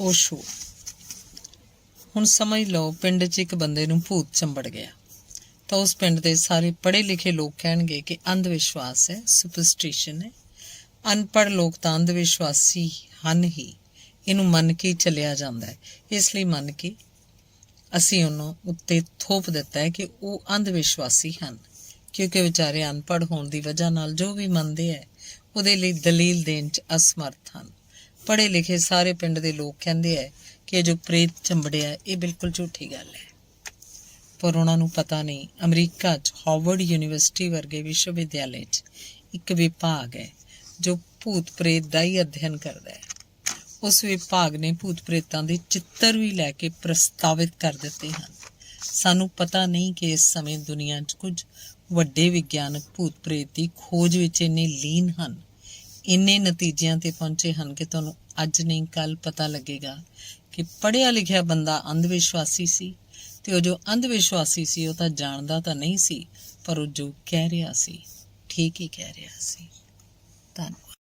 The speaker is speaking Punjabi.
ਓਸ਼ੋ। ਹੁਣ ਸਮਝ ਲਓ, ਪਿੰਡ 'ਚ ਇੱਕ ਬੰਦੇ ਨੂੰ ਭੂਤ ਚੰਬੜ ਗਿਆ। ਤਾਂ ਉਸ ਪਿੰਡ ਦੇ ਸਾਰੇ ਪੜ੍ਹੇ ਲਿਖੇ ਲੋਕ ਕਹਿਣਗੇ ਕਿ ਅੰਧ ਵਿਸ਼ਵਾਸ ਹੈ, ਸੁਪਰਸਟੀਸ਼ਨ ਹੈ। ਅਨਪੜ੍ਹ ਲੋਕ ਤਾਂ ਅੰਧ ਵਿਸ਼ਵਾਸੀ ਹਨ ਹੀ। ਇਹਨੂੰ ਮੰਨ ਕੇ ਚੱਲਿਆ ਜਾਂਦਾ ਹੈ। ਇਸ ਲਈ ਮੰਨ ਕੇ ਅਸੀਂ ਉਹਨੂੰ ਉੱਤੇ ਥੋਪ ਦਿੱਤਾ ਹੈ ਕਿ ਉਹ ਅੰਧ ਵਿਸ਼ਵਾਸੀ ਹਨ। ਕਿਉਂਕਿ ਵਿਚਾਰੇ ਅਨਪੜ੍ਹ ਹੋਣ ਦੀ ਵਜ੍ਹਾ ਨਾਲ ਜੋ ਵੀ ਮੰਨਦੇ ਹੈ, ਉਹਦੇ ਲਈ ਦਲੀਲ ਦੇਣ 'ਚ ਅਸਮਰਥ ਹਨ। ਪੜ੍ਹੇ ਲਿਖੇ ਸਾਰੇ ਪਿੰਡ ਦੇ ਲੋਕ ਕਹਿੰਦੇ ਹੈ ਕਿ ਜੋ ਪ੍ਰੇਤ ਚੰਬੜਿਆ ਇਹ ਬਿਲਕੁਲ ਝੂਠੀ ਗੱਲ ਹੈ। ਪਰ ਉਹਨਾਂ ਨੂੰ ਪਤਾ ਨਹੀਂ, ਅਮਰੀਕਾ 'ਚ ਹਾਰਵਰਡ ਯੂਨੀਵਰਸਿਟੀ ਵਰਗੇ ਵਿਸ਼ਵ ਵਿਦਿਆਲੇ 'ਚ ਇੱਕ ਵਿਭਾਗ ਹੈ ਜੋ ਭੂਤ ਪ੍ਰੇਤ ਦਾ ਹੀ ਅਧਿਐਨ ਕਰਦਾ ਹੈ। ਉਸ ਵਿਭਾਗ ਨੇ ਭੂਤ ਪ੍ਰੇਤਾਂ ਦੇ ਚਿੱਤਰ ਵੀ ਲੈ ਕੇ ਪ੍ਰਸਤਾਵਿਤ ਕਰ ਦਿੱਤੇ ਹਨ। ਸਾਨੂੰ ਪਤਾ ਨਹੀਂ ਕਿ ਇਸ ਸਮੇਂ ਦੁਨੀਆ 'ਚ ਕੁਝ ਵੱਡੇ ਵਿਗਿਆਨਕ ਭੂਤ ਪ੍ਰੇਤ ਦੀ ਖੋਜ ਵਿੱਚ ਇੰਨੇ ਲੀਨ ਹਨ। ਇੰਨੇ ਨਤੀਜਿਆਂ ਤੇ ਪਹੁੰਚੇ ਹਨ ਕਿ ਤੁਹਾਨੂੰ ਅੱਜ ਨਹੀਂ ਕੱਲ ਪਤਾ ਲੱਗੇਗਾ ਕਿ ਪੜ੍ਹਿਆ ਲਿਖਿਆ ਬੰਦਾ ਅੰਧ ਵਿਸ਼ਵਾਸੀ ਸੀ ਤੇ ਉਹ ਜੋ ਅੰਧ ਵਿਸ਼ਵਾਸੀ ਸੀ, ਉਹ ਤਾਂ ਜਾਣਦਾ ਤਾਂ ਨਹੀਂ ਸੀ, ਪਰ ਉਹ ਜੋ ਕਹਿ ਰਿਹਾ ਸੀ, ਠੀਕ ਹੀ ਕਹਿ ਰਿਹਾ ਸੀ। ਧੰਨਵਾਦ।